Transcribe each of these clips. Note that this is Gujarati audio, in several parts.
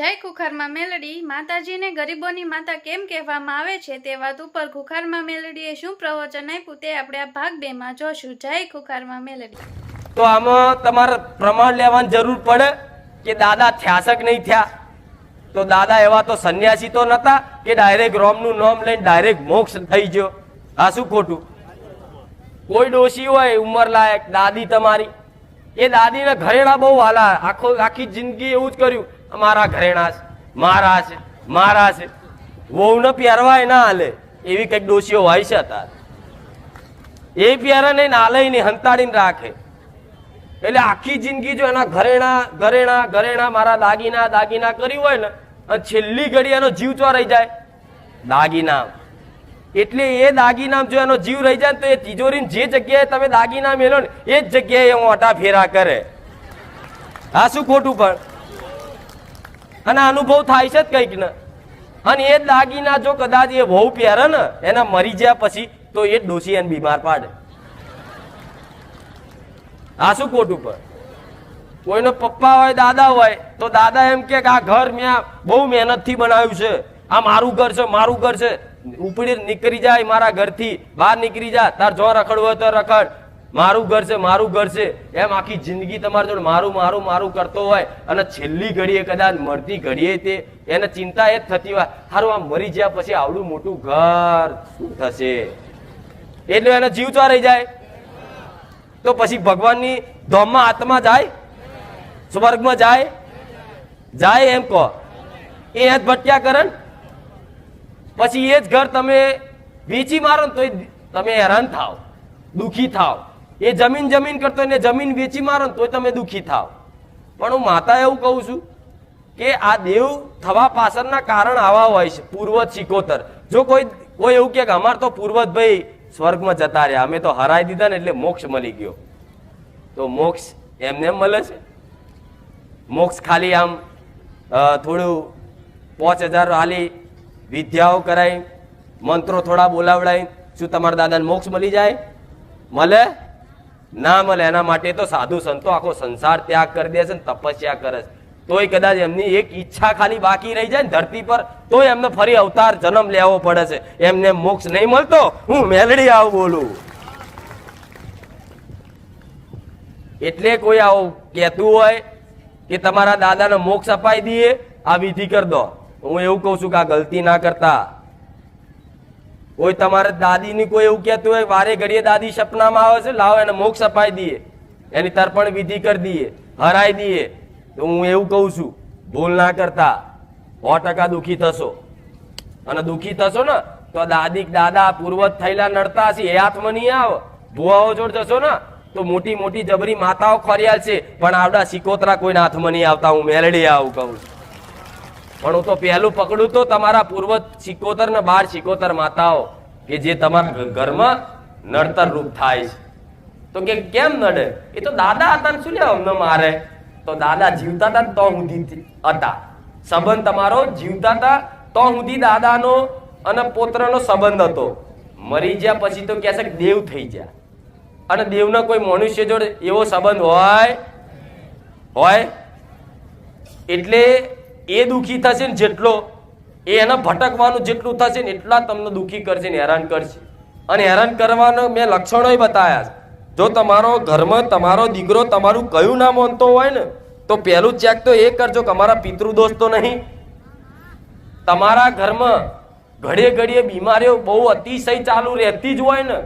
જય ખુખારમાં મેલડી, માતાજીને ગરીબોની માતા કેમ કહેવામાં આવે છે તે વાત ઉપર ખુખારમાં મેલડીએ શું પ્રવચન આપ્યું તે આપણે આ ભાગ બે માં જોશું. જય ખુખારમાં મેલડી. તો આમાં તમારે પ્રમાણ લેવાની જરૂર પડે કે દાદા થ્યાસક નહીં થયા? તો દાદા એવા તો સંન્યાસી તો નતા કે ડાયરેક્ટ રોમનું નામ લઈને ડાયરેક્ટ મોક્ષ થઈ ગયો. આ શું ખોટું? કોઈ ડોશી હોય, ઉંમર લાયક, દાદી તમારી. એ દાદીને ઘરેણા બહુ હાલા આખો, આખી જિંદગી એવું જ કર્યું. અમારા ઘરેણા છે, મારા છે મારા છે. વહુને પહેરવાય ના હાલે, એવી કંઈક ડોશીઓ હોય છે અત્યારે. એ પહેરે નહીં ને હાલે નહીં હંતાડીને રાખે. એટલે આખી જિંદગી જો એના ઘરેણા ઘરેણા ઘરેણા મારા દાગીના દાગીના કર્યું હોય ને, અને છેલ્લી ઘડી એનો જીવ ચો રહી જાય? દાગીના એટલે એ દાગીનામ જો એનો જીવ રહી જાય ને તો એ તિજોરી જે જગ્યાએ તમે દાગીના મેલો ને, એ જ જગ્યાએ હું અટા ફેરા કરે. આ શું ખોટું પણ? અને અનુભવ થાય છે જ કંઈક ને. અને એ દાગીના જો કદાચ એ વહુ પહેરે ને, એના મરી ગયા પછી તો એ ડોસી એને બીમાર પાડે. આ શું ખોટું પણ કોઈનો પપ્પા હોય, દાદા હોય, તો દાદા એમ કે આ ઘર મેં બહુ મહેનતથી બનાવ્યું છે. આ મારું ઘર છે, મારું ઘર છે. ઉપડી નીકળી જાય મારા ઘરથી, બહાર નીકળી જા. તાર જો રખડવું હોય તો રખડ. મારું ઘર છે, મારું ઘર છે. એમ આખી જિંદગી તમારી જોડે મારું મારું મારું કરતો હોય અને છેલ્લી ઘડીએ કદાચ મળતી ઘડીએ તે એને ચિંતા એ જ થતી હોય. સારું આમ મરી ગયા પછી આવડું મોટું ઘર શું થશે? એટલે એને જીવ ચો રહી જાય. તો પછી ભગવાનની ધોમમાં આત્મા જાય? સ્વર્ગમાં જાય? જાય એમ કહો. એ જ ભટક્યા કરણ પછી એ જ ઘર તમે વેચી મારો ને તોય તમે હેરાન થાવ, દુખી થાવ. એ જમીન જમીન કરતો એને જમીન વેચી મારો ને તોય તમે દુઃખી થાવ. પણ હું માતા એવું કહું છું કે આ દેવ થવા પાછળના કારણ આવા હોય છે પૂર્વજ શિકોતર જો કોઈ કોઈ એવું કે અમાર તો પૂર્વજ ભાઈ સ્વર્ગમાં જતા રહ્યા, અમે તો હરાઈ દીધા ને એટલે મોક્ષ મળી ગયો. તો મોક્ષ એમને એમ મળે છે? મોક્ષ ખાલી આમ થોડું પાંચ હજાર હાલી વિદ્યાઓ કરાય મંત્રો થોડા બોલાવડાય શું તમારા દાદાને મોક્ષ મળી જાય? મળે? ના મળે એના માટે તો સાધુ સંતો આખો સંસાર ત્યાગ કરી દે છે ને તપસ્યા કરે છે. તોય કદાચ એમની એક ઈચ્છા ખાલી બાકી રહી જાય ને ધરતી પર, તોય એમને ફરી અવતાર જન્મ લેવો પડે છે. એમને મોક્ષ નહીં મળતો, હું મેલડી આવું બોલું. એટલે કોઈ આવું કહેતું હોય કે તમારા દાદાને મોક્ષ અપાઈ દઈએ, આ વિધિ કરી દો. હું એવું કહું છું કે આ ગલતી ના કરતા. કોઈ તમારે દાદીની કોઈ એવું કહેતું હોય, વારે ઘડીએ દાદી સપનામાં આવે છે, લાવો એને મોક્ષ અપાઈ દઈએ. એની તર્પણ વિધિ કરી દઈએ, હરાઈ દઈએ. તો હું એવું કહું છું, ભૂલ ના કરતા સો ટકા દુઃખી થશો. અને દુઃખી થશો ને, તો દાદી દાદા, પૂર્વજ થયેલા નડતા હશે, એ હાથમાં નહીં આવો. ભુવાઓ જોડ જશો ને, તો મોટી મોટી જબરી માતાઓ ખોરિયાલ છે, પણ આવડા સિકોતરા કોઈના હાથમાં નહીં આવતા, હું મેલડી આવું કહું છું. પણ હું તો પહેલું પકડું તો તમારા પૂર્વજ સિકોતર ને બાર સિકોતર માતાઓ, કે જે તમારા ઘરમાં નડતર રૂપ થાય છે. તો કે કેમ નડે? એ તો દાદા હતા શું લે અમને મારે? તો દાદા જીવતા હતા તો સુધી હતા. સંબંધ તમારો જીવતા હતા તો સુધી દાદાનો અને પોત્રનો સંબંધ હતો. મરી ગયા પછી તો કહે છે કે દેવ થઈ ગયા અને દેવના કોઈ મનુષ્ય જોડે એવો સંબંધ હોય? હોય? એટલે એ દુઃખી થશે ને જેટલો, એ એને ભટકવાનું જેટલું થશે ને એટલા તમને દુઃખી કરશે ને હેરાન કરશે. અને હેરાન કરવાનો મેં લક્ષણો બતાવ્યા છે. જો તમારો ઘરમાં તમારો દીકરો તમારું કયું ના માનતો હોય ને, તો પહેલું ચેક તો એ કરજો કે અમારા પિતૃદોષ તો નહીં. તમારા ઘરમાં ઘડીએ ઘડીએ બીમારીઓ બહુ અતિશય ચાલુ રહેતી જ હોય ને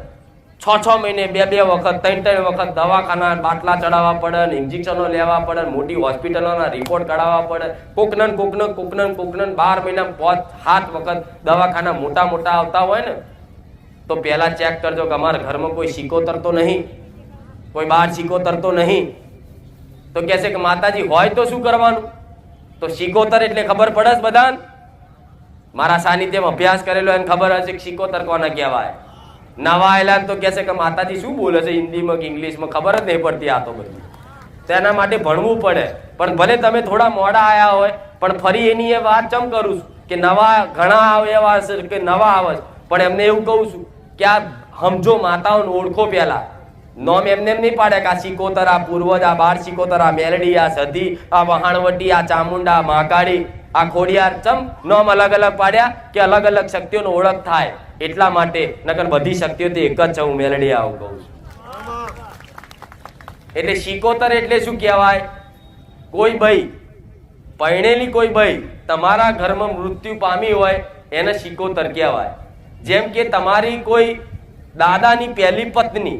છ છ મહિને બે બે વખત, ત્રણ ત્રણ વખત દવાખાના બાટલા ચડાવવા પડે ને ઇન્જેક્શનો લેવા પડે મોટી હોસ્પિટલોના રિપોર્ટ કઢાવવા પડે. કોકનન કોકન કોકનન કોકનન બાર મહિના પાંચ, સાત વખત દવાખાના મોટા મોટા આવતા હોય ને, તો પહેલા ચેક કરજો કે અમારા ઘરમાં કોઈ સિક્કો તરતો નહીં? કોઈ બહાર સિક્કો તરતો નહીં? તો કહેશે કે માતાજી, હોય તો શું કરવાનું? તો સિકોતર એટલે ખબર પડે બધાને? મારા સાનિધ્યમાં અભ્યાસ કરેલો એને ખબર હશે કે સિકોતર કોને કહેવાય? નવા આયેલા ને તો કહેશે કે માતાજી શું બોલે છે? હિન્દીમાં કે ઇંગ્લિશમાં ખબર જ નહીં પડતી આ તો બધું. તેના માટે ભણવું પડે. પણ ભલે તમે થોડા મોડા આવ્યા હોય, પણ ફરી એની એ વાત ચમ કરું છું કે નવા ઘણા આવે એવા હશે કે નવા આવે પણ એમને એવું કહું છું કે આ સમજો માતાઓને ઓળખો પહેલા. નોમ એમને એમ નહીં પાડે કે આ સિકોતર, આ પૂર્વજ, આ બાર સિકોતર, આ મેલડી, આ સધી, આ વહાણવટી, આ ચામુંડા મહાકાળી, આ ખોડિયાર ચમ નોમ અલગ અલગ પાડ્યા કે અલગ અલગ શક્તિઓનો ઓળખ થાય. એટલા માટે નકર બધી શક્તિઓ એક જ હું મેલડી આવું કહું છું. એટલે શિકોતર એટલે શું કહેવાય? કોઈ ભાઈ, પરણેલી કોઈ ભાઈ તમારા ઘરમાં મૃત્યુ પામી હોય, એને શિકોતર કહેવાય. જેમ કે તમારી કોઈ દાદાની પહેલી પત્ની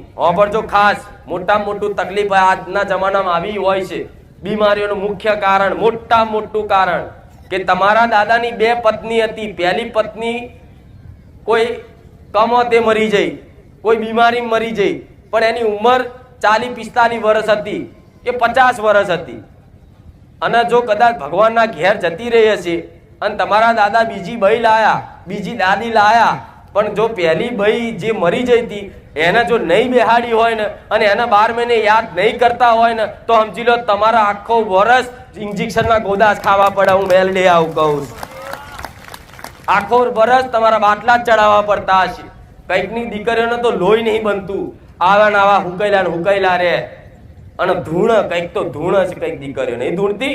જો ખાસ મોટામાં મોટું તકલીફ આજના જમાનામાં આવી હોય છે, બીમારીઓનું મુખ્ય કારણ, મોટા મોટું કારણ કે તમારા દાદાની બે પત્ની હતી, પહેલી પત્ની કોઈ કમોતે મરી જઈ, કોઈ બીમારી મરી જઈ, પણ એની ઉંમર ચાલી પિસ્તાલીસ વર્ષ હતી કે પચાસ વર્ષ હતી. અને જો કદાચ ભગવાનના ઘેર જતી રહી હશે અને તમારા દાદા બીજી બઈ લાયા, બીજી દાદી લાયા, પણ જો પહેલી બઈ જે મરી જઈ હતી, એને જો નહીં બેહાડી હોય ને, અને એને બાર મહિને યાદ નહીં કરતા હોય ને, તો સમજી લો તમારા આખો વર્ષ ઇન્જેક્શનના ગોદાસ ખાવા પડે, હું મેલડી આવું કહું આખો વરસ તમારા બાટલા જ ચડાવવા પડતા હશે. કંઈકની દીકરીઓને તો લોહી નહીં બનતું. આવા ને આવા હુકાયેલા ને હુકાયેલા રે અને ધૂણ, કંઈક તો ધૂણ છે કંઈક દીકરીઓ નહીં ધૂણતી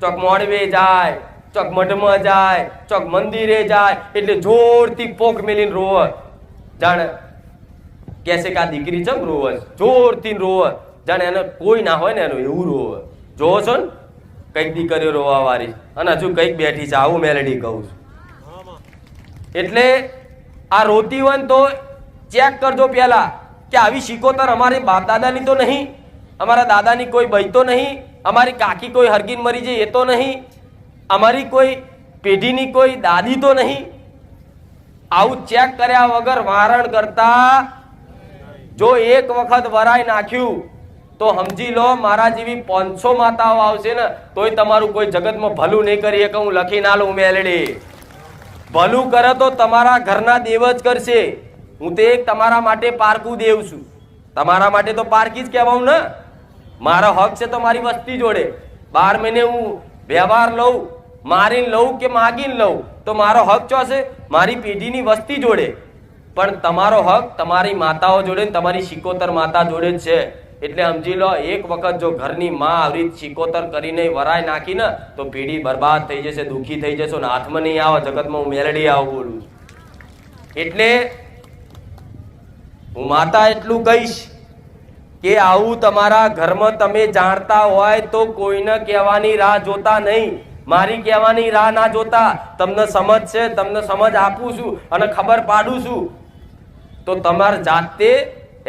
ચોક મોડવે જાય, ચોક મઢમાં જાય, ચોક મંદિરે જાય, એટલે જોરથી પોક મેલીને રોવ. જાણે કહેશે કે દીકરી ચમ રોવે જોરથી રોવે. જાણે એને કોઈ ના હોય ને એનું એવું રોવે. જોવો છો ને? કંઈક દીકરીઓ રોવા વાળી અને હજુ કંઈક બેઠી છે. આવું મેલેડી કહું છું. એટલે આ રોતીવન તો ચેક કરજો પહેલાં કે આવી શિકોતર અમારી બાપ દાદાની તો નહીં, અમારા દાદાની કોઈ બઈ તો નહીં, અમારી કાકી કોઈ હરગીન મરી જાય એ તો નહીં, અમારી કોઈ પેઢીની કોઈ દાદી તો નહીં. આવું ચેક કર્યા વગર વારણ કરતા જો એક વખત વરાઈ નાખ્યું, તો સમજી લો મારા જેવી પાંચસો માતાઓ આવશે ને, તોય તમારું કોઈ જગતમાં ભલું નહીં કરી એક હું લખી ના લઉં મેલડી. ભલું કરે તો તમારા ઘરના દેવ જ કરશે. હું તો તમારા માટે પારકું દેવ છું. તમારા માટે તો પારકી જ કહેવાઉં ને. મારો હક છે તો મારી વસ્તી જોડે. બાર મહિને હું વ્યવહાર લઉં, મારીને લઉં કે માગીને લઉં, તો મારો હક ચો છે મારી પેઢીની વસ્તી જોડે. પણ તમારો હક તમારી માતાઓ જોડે તમારી શિકોતર માતા જોડે જ છે. એટલે સમજી લો, એક વખત જો ઘરની માં આવી ચીકોતર કરીને વરાય નાખી ને તો પેઢી બરબાદ થઈ જશે, દુઃખી થઈ જશો ને હાથમાં નહીં આવે, જગતમાં હું મેલડી આવું બોલું એટલે હું માતા એટલું કહીશ કે આવું તમારા ઘરમાં તમે જાણતા હોય તો કોઈને કહેવાની રાહ જોતા નહીં. મારી કહેવાની રાહ ના જોતા. તમને સમજ છે, તમને સમજ આપું છું અને ખબર પાડું છું. તો તમારે જાતે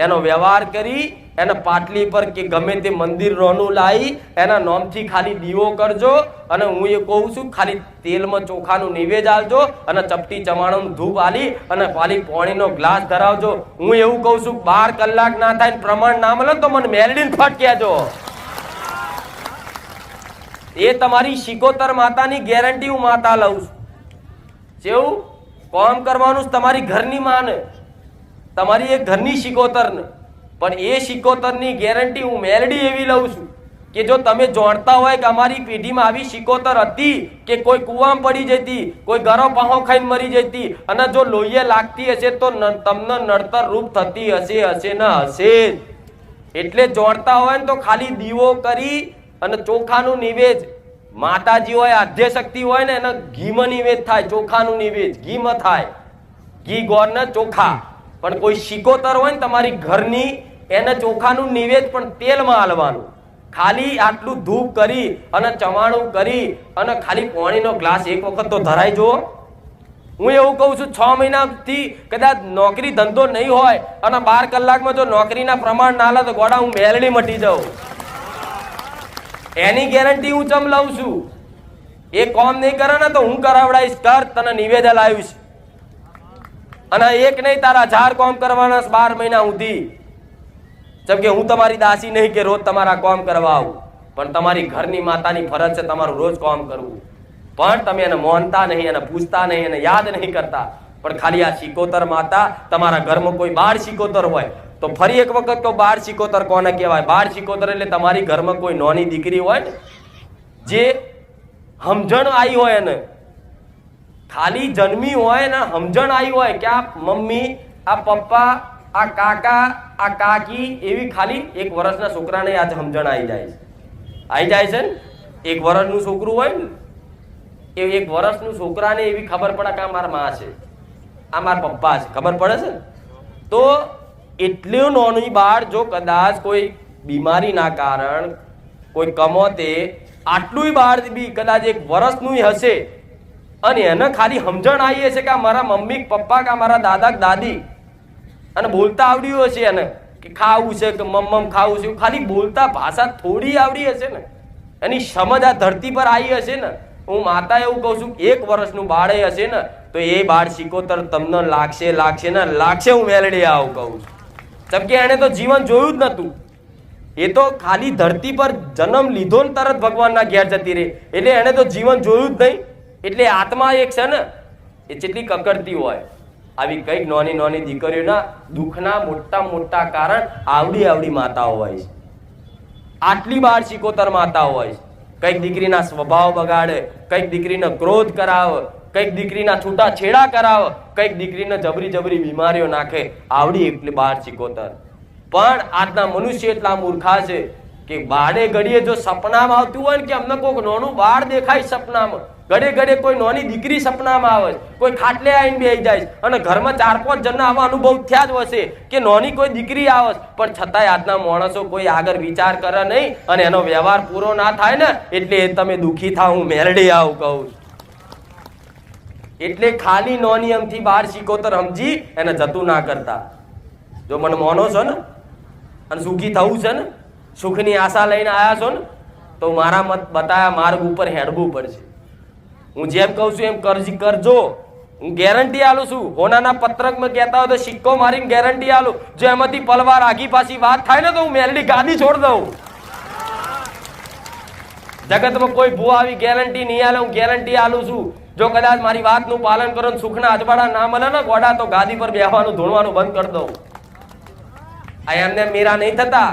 એનો વ્યવહાર કરી એને પાટલી પર કે ગમે તે મંદિર રોનું લાવી એના નોમથી ખાલી દીવો કરજો અને હું એ કહું છું, ખાલી તેલમાં ચોખાનું નિવેદ આવજો અને ચપટી ચવાણું ધૂપ આલી અને ખાલી પાણીનો ગ્લાસ ધરાવજો. હું એવું કહું છું, બાર કલાક ના થાય પ્રમાણ ના મળે તો મને મેલડીને ફટ કહેજો એ તમારી શિકોતર માતાની ગેરંટી હું માતા લઉં છું. જેવું કોમ કરવાનું તમારી ઘરની માને. તમારી એક ઘરની શિકોતર ને પણ એ શિકોતરની ગેરંટી હું મેલડી એવી લઉં છું કે જો તમે જાણતા હોય કે અમારી પેઢીમાં આવી શિકોતર હતી કે કોઈ કૂવામાં પડી જતી, કોઈ ગરો પાહો ખાઈને મરી જતી અને જો લોહીએ લાગતી હશે તો તમને નડતર રૂપ થતી હશે હશે ને હશે એટલે જાણતા હોય ને તો ખાલી દીવો કરી અને ચોખાનું નિવેદ. માતાજી હોય આધ્ય શક્તિ હોય ને એને ઘીમાં નિવેદ થાય, ચોખાનું નિવેદ. ઘીમાં થાય. ઘી ગોર ચોખા. પણ કોઈ શિકોતર હોય ને તમારી ઘરની એને ચોખાનું નિવેદ પણ તેલમાં હાલવાનું ખાલી આટલું ધૂપ કરી અને ચવાણું કરી અને ખાલી પાણીનો ગ્લાસ એક વખત તો ધરાઈ જુઓ. હું એવું કહું છું, છ મહિનાથી કદાચ નોકરી ધંધો નહીં હોય અને બાર કલાકમાં જો નોકરીના પ્રમાણ ના લે તો ગોડા હું મેલડી મટી જાઉં. એની ગેરંટી હું ચમ લઉં છું? એ કોમ નહીં કરે ને તો હું કરાવડાવીશ કર, તને નિવેદન લાવીશ અને એક નહીં, તારા ચાર કોમ કરવાના બાર મહિના સુધી. જેમ કે હું તમારી દાસી નહીં કે રોજ તમારા કોમ કરવા આવું. પણ તમારી ઘરની માતાની ફરજ છે તમારું રોજ કોમ કરવું. પણ તમે એને માનતા નહીં એને પૂછતા નહીં એને યાદ નહીં કરતા. પણ ખાલી આ શિકોતર માતા, તમારા ઘરમાં કોઈ બાળ શિકોતર હોય, તો ફરી એક વખત તો બાળ શિકોતર કોને કહેવાય? બાળ શિકોતર એટલે તમારી ઘરમાં કોઈ નોની દીકરી હોય ને, જે સમજણ આવી હોય એને. ખાલી જન્મી હોય ને, સમજણ આવી હોય કે આ મમ્મી, આ પપ્પા આ કાકા, આ કાકી એવી ખાલી એક વર્ષના છોકરાને આ સમજણ આવી જાય છે. આવી જાય છે ને? એક વર્ષનું છોકરું હોય ને, એ એક વર્ષનું છોકરાને એવી ખબર પડે કે આ મારા માં છે? આ મારા પપ્પા છે. ખબર પડે છે ને? તો એટલું નાનું બાળ જો કદાચ કોઈ બીમારીના કારણ, કોઈ કમોતે આટલું બાળ બી કદાચ એક વર્ષનું હશે, અને એને ખાલી સમજણ આવી હશે કે મારા મમ્મી પપ્પા કે મારા દાદા દાદી અને બોલતા આવડ્યું હશે એને કે ખાવું છે કે મમ્મમ ખાવું છે. ખાલી બોલતા ભાષા થોડી આવડી હશે ને. એની સમજ આ ધરતી પર આવી હશે ને. હું માતા એવું કહું છું એક વર્ષનું બાળે હશે ને, તો એ બાળ શીખોતર તમને લાગશે લાગશે ને, લાગશે હું મેલડી આવું કહું છું. કેમ કે એણે તો જીવન જોયું જ નહોતું. એ તો ખાલી ધરતી પર જન્મ લીધો ને તરત ભગવાનના ઘેર જતી રહી. એટલે એણે તો જીવન જોયું જ નહીં. એટલે આત્મા એક છે ને, એ જેટલી કકડતી હોય. આવી કંઈક નાની નાની દીકરીઓના દુઃખના મોટા મોટા કારણ આવડી આવડી માતાઓ હોય છે. આટલી બાર શિકોતર માતાઓ હોય છે. કંઈક દીકરીના સ્વભાવ બગાડે, કંઈક દીકરીનો ક્રોધ કરાવ, કંઈક દીકરીના છૂટા છેડા કરાવ, કંઈક દીકરીને જબરી જબરી બીમારીઓ નાખે, આવડી એટલી બાર શિકોતર પણ આજના મનુષ્ય એટલા મૂર્ખા છે કે બાળે ઘડીએ જો સપનામાં આવતું હોય ને કે અમને કોઈક નાનું બાળ દેખાય સપનામાં ઘડે ઘડે કોઈ નોની દીકરી સપનામાં આવે કોઈ ખાટલે આવીને બેસી જાય અને ઘરમાં ચાર પાંચ જણના આવા અનુભવ થયા જ હશે કે નોની કોઈ દીકરી આવે પણ છતાંય આજના માણસો કોઈ આગળ વિચાર કરે નહીં અને એનો વ્યવહાર પૂરો ના થાય ને, એટલે તમે દુઃખી થાવ, હું મેરડી આવું કહું એટલે ખાલી નોની બહાર શીખો શીખોતર સમજી એને જતું ના કરતા. જો મને મોનો છો ને, અને સુખી થવું છે ને, સુખની આશા લઈને આવ્યા છો ને, તો મારા મત બતાયા માર્ગ ઉપર હેડવું પડશે. હું જેમ કહું છું એમ કરજી, કરજો. હું ગેરંટી આલું છું. હોનાના પત્રકમાં કહેતા હોય તો સિક્કો મારીને ગેરંટી આલું જો એમાંથી પલવાર આગી પાછી વાત થાય ને તો હું મેલડી ગાદી છોડ દઉં. જગતમાં કોઈ ભૂ આવી ગેરંટી નહીં આલે, હું ગેરંટી આલું છું. જો કદાચ મારી વાતનું પાલન કરો ને સુખના અજવાળા ના મળે ને ગોડા, તો ગાદી પર બેહવાનું ધોળવાનું બંધ કરી દઉં. આ એમને મીરા નહીં થતા.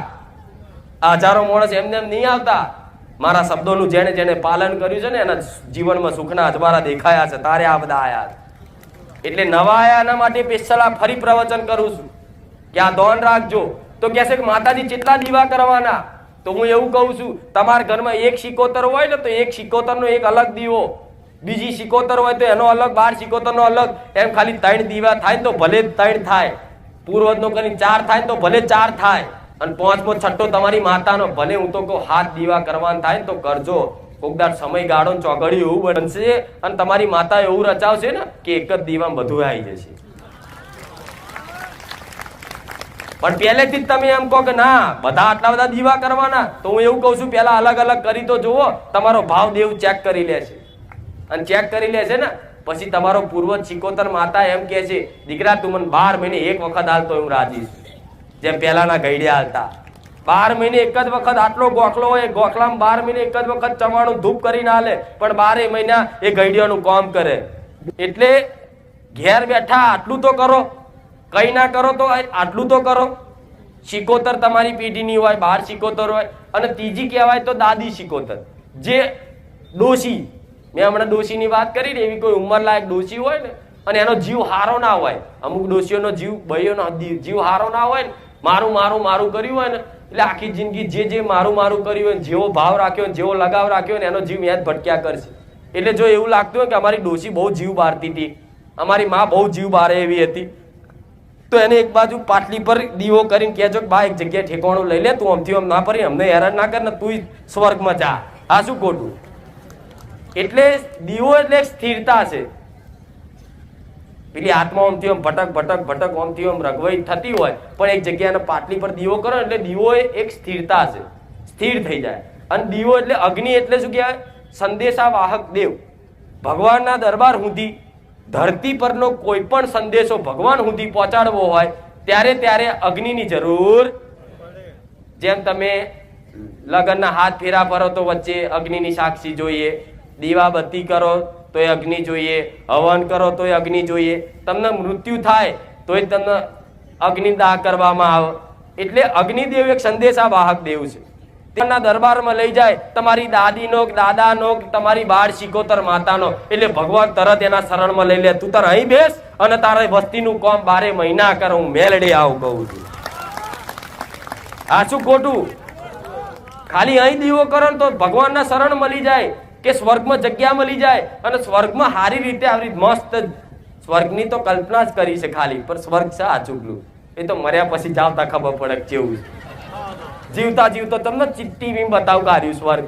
હજારો માણસ એમને એમ નહીં આવતા. મારા શબ્દોનું જેને જેને પાલન કર્યું છે ને, એના જીવનમાં સુખના અજમારા દેખાયા છે. તારે આ બધા આયા. એટલે નવા આયા એના માટે સ્પેશિયલ આ ફરી પ્રવચન કરું છું કે આ દોન રાખજો. તો કહેશે કે માતાજી કેટલા દીવા કરવાના? તો હું એવું કહું છું, તમારા ઘરમાં એક સિકોતર હોય ને, તો એક સિકોતરનો એક અલગ દીવો. બીજી સિકોતર હોય તો એનો અલગ, બાર સિકોતરનો અલગ. એમ ખાલી ત્રણ દીવા થાય તો ભલે ત્રણ થાય. પૂર્વજનો કરીને ચાર થાય તો ભલે ચાર થાય. અને પાંચમો છઠ્ઠો તમારી માતાનો, ભલે હું તો કહું હાથ દીવા કરવાનું થાય ને તો કરજો. કોકદાર સમય ગાળો ને ચોઘડી એવું બનશે અને તમારી માતા એવું રચાવશે ને કે એક જ દીવામાં બધું આવી જશે. પણ પહેલેથી જ તમે એમ કહો કે ના, બધા આટલા બધા દીવા કરવાના, તો હું એવું કહું છું, પહેલા અલગ અલગ કરી તો જુઓ, તમારો ભાવ દેવ ચેક કરી લેશે અને ચેક કરી લે છે ને, પછી તમારો પૂર્વજ ચિકોતર માતા એમ કહે છે, દીકરા, તું મને બાર મહિને એક વખત હાલતો હું રાજી છું. જેમ પહેલાના ઘડિયા હતા. બાર મહિને એક જ વખત આટલો ગોખલો હોય, ગોખલામાં બાર મહિને એક જ વખત ચવાણું ધૂપ કરીને હાલે, પણ બારે મહિના એ ઘડિયાનું કામ કરે. એટલે ઘેર બેઠા આટલું તો કરો, કઈ ના કરો તો આટલું તો કરો. શિકોતર તમારી પેઢીની હોય, બાર શિકોતર હોય, અને ત્રીજી કહેવાય તો દાદી શિકોતર જે ડોશી, મેં હમણાં ડોશીની વાત કરી ને, એવી કોઈ ઉંમરલાયક ડોશી હોય ને, અને એનો જીવ હારો ના હોય. અમુક ડોશીઓનો જીવ, ભાઈઓનો જીવ હારો ના હોય ને મારું મારું મારું કર્યું હોય ને, એટલે આખી જિંદગી જે જે મારું મારું કર્યું હોય જેવો ભાવ રાખ્યો જેવો લગાવ રાખ્યો ને, એનો જીવ યાદ ભટક્યા કરશે. એટલે જો એવું લાગતું હોય કે અમારી ડોશી બહુ જીવ બારતી હતી, અમારી માં બહુ જીવ બારે એવી હતી, તો એને એક બાજુ પાટલી પર દીવો કરીને કહેજો કે બા, એક જગ્યાએ ઠેકાણું લઈ લે, તું આમથી આમ ના પરી અમને હેરાન ના કર ને તું સ્વર્ગમાં જા. આ શું ખોટું? એટલે દીવો એટલે સ્થિરતા છે. પેલી આત્મા ઓમથી ઓમ ભટક ભટક ભટક ઓમથી ઓમ રગવાઈ થતી હોય, પણ એક જગ્યાને પાટલી પર દીવો કરો એટલે દીવો એક સ્થિરતા છે. સ્થિર થઈ જાય. અને દીવો એટલે અગ્નિ એટલે શું કહેવાય? સંદેશા દેવ. ભગવાનના દરબાર સુધી ધરતી પરનો કોઈ પણ સંદેશો ભગવાન સુધી પહોંચાડવો હોય, ત્યારે ત્યારે અગ્નિની જરૂર જેમ તમે લગ્નના હાથ ફેરા ફરો તો વચ્ચે અગ્નિની સાક્ષી જોઈએ, દીવાબત્તી કરો તો એ અગ્નિ જોઈએ, હવન કરો તો એ અગ્નિ જોઈએ. તમને મૃત્યુ થાય તો એ તમને અગ્નિદાહ કરવામાં આવે. એટલે અગ્નિદેવ એક સંદેશા વાહક દેવ છે. તેમના દરબારમાં લઈ જાય, તમારી દાદીનો, દાદાનો, તમારી બાળ શિકોતર માતાનો. એટલે ભગવાન તરત એના શરણમાં લઈ લે, તું તાર અહીં બેસ અને તારે વસ્તીનું કામ બારે મહિના કર, હું મેળડે આવું કહું છું. આ શું ખોટું? ખાલી અહીં દીવો કરો તો ભગવાનના શરણ મળી જાય. કે સ્વર્ગમાં જગ્યા મળી જાય અને સ્વર્ગમાં સારી રીતે આવી મસ્ત સ્વર્ગની તો કલ્પના જ કરી છે ખાલી, પણ સ્વર્ગ છે આ ચૂકલું એ તો મર્યા પછી જાવતા ખબર પડે જેવું જીવતા. જીવતા તમને બીમ બતાવું કાર્યું સ્વર્ગ.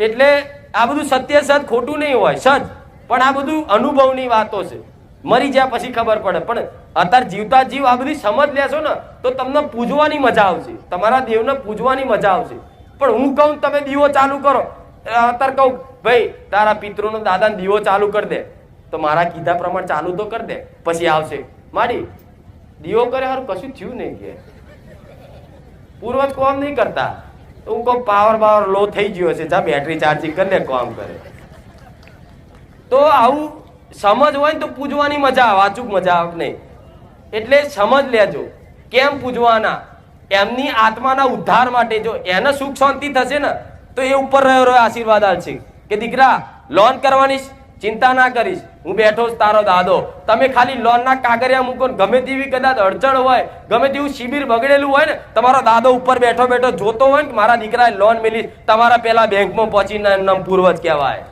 એટલે આ બધું સત્ય સત ખોટું નહીં હોય, સત. પણ આ બધું અનુભવની વાતો છે. મરી જ્યાં પછી ખબર પડે. પણ અત્યારે જીવતા જીવ આ બધી સમજ લેશો ને, તો તમને પૂજવાની મજા આવશે. તમારા દેવને પૂજવાની મજા આવશે. પણ હું કહું તમે દીવો ચાલુ કરો. અત્યારે કહું, ભાઈ, તારા પિતૃનો દાદા દીવો ચાલુ કરી દે. તો મારા કીધા પ્રમાણે ચાલુ તો કરી દે, પછી આવશે. મારી, દીવો કરે હારું, કશું થયું નહીં કે. પૂર્વજ કોમ નહીં કરતા. તો હું કહું, પાવર પાવર લો થઈ ગયો છે, જા બેટરી ચાર્જિંગ કરીને કોમ કરે. તો આવું સમજ હોય ને તો પૂજવાની મજા આવે અચૂક મજા આવે નહીં? એટલે સમજ લેજો, કેમ પૂજવાના? એમની આત્માના ઉદ્ધાર માટે જો એને સુખ શાંતિ થશે ને તો એ ઉપર રહ્યો આશીર્વાદ આલશે કે દીકરા લોન કરવાની ચિંતા ના કરીશ. હું બેઠો તારો દાદો. તમે ખાલી લોનના કાગરિયા મૂકો ગમે તેવી કદાચ અડચણ હોય, ગમે તેવું શિબિર બગડેલું હોય ને, તમારો દાદો ઉપર બેઠો બેઠો જોતો હોય ને મારા દીકરાએ લોન મેલી, તમારા પેલા બેંકમાં પહોંચીને પૂર્વજ કહેવાય.